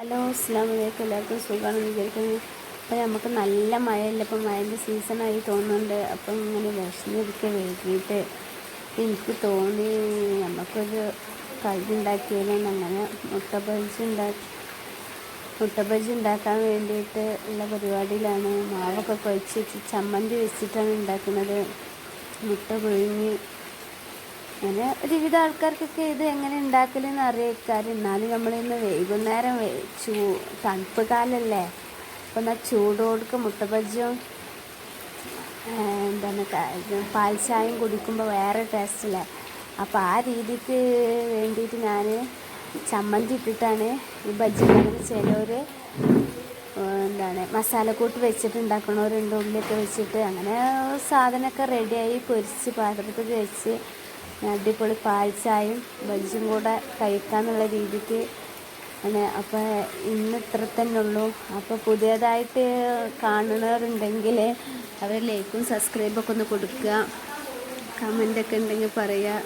Hello അസ്സാം വലൈക്കും എല്ലാവർക്കും സുഖമാണെന്ന് വിചാരിക്കുന്നു. അപ്പോൾ നമുക്ക് നല്ല മഴയല്ല? ഇപ്പം മഴന്റെ സീസണായി തോന്നുന്നുണ്ട്. അപ്പം ഇങ്ങനെ വിഷമിരിക്കുക വൈകിട്ട് എനിക്ക് തോന്നി നമുക്കൊരു കറി ഉണ്ടാക്കിയാലും അങ്ങനെ മുട്ട ബജി ഉണ്ടാക്കി മുട്ട ബജി ഉണ്ടാക്കാൻ വേണ്ടിയിട്ട് ഉള്ള പരിപാടിയിലാണ്. മാവൊക്കെ കുഴച്ച് വെച്ച് ചമ്മന്തി വെച്ചിട്ടാണ് ഉണ്ടാക്കുന്നത്. മുട്ട പുഴുങ്ങി അങ്ങനെ ഒരുവിധ ആൾക്കാർക്കൊക്കെ ഇത് എങ്ങനെ ഉണ്ടാക്കലെന്ന് അറിയിക്കാറ് എന്നാലും നമ്മളിന്ന് വൈകുന്നേരം ചൂ തണുപ്പ് കാലല്ലേ. അപ്പം എന്നാൽ ചൂടോടുക്ക് മുട്ട ബജ്ജിയും എന്താണ് പാൽച്ചായം കുടിക്കുമ്പോൾ വേറെ ടേസ്റ്റല്ലേ അപ്പോൾ ആ രീതിക്ക് വേണ്ടിയിട്ട് ഞാൻ ചമ്മന്തി ഇട്ടിട്ടാണ് ഈ ബജ്ജി ഉണ്ടാക്കുന്നത് ചിലവർ എന്താണ് മസാലക്കൂട്ട് വെച്ചിട്ട് ഉണ്ടാക്കണവരുണ്ട് ഉള്ളിയൊക്കെ വെച്ചിട്ട്. അങ്ങനെ സാധനമൊക്കെ റെഡിയായി പൊരിച്ച് പാത്രത്തിൽ വെച്ച് അടിപൊളി പാൽ ചായയും ബജ്ജും കൂടെ കഴിക്കാമെന്നുള്ള രീതിക്ക് ആണ് അപ്പോൾ ഇന്ന് ഇത്ര തന്നെ ഉള്ളൂ. അപ്പോൾ പുതിയതായിട്ട് കാണുന്നവരുണ്ടെങ്കിൽ അവർ ലൈക്കും സബ്സ്ക്രൈബൊക്കെ ഒന്ന് കൊടുക്കുക. കമന്റൊക്കെ ഉണ്ടെങ്കിൽ പറയുക.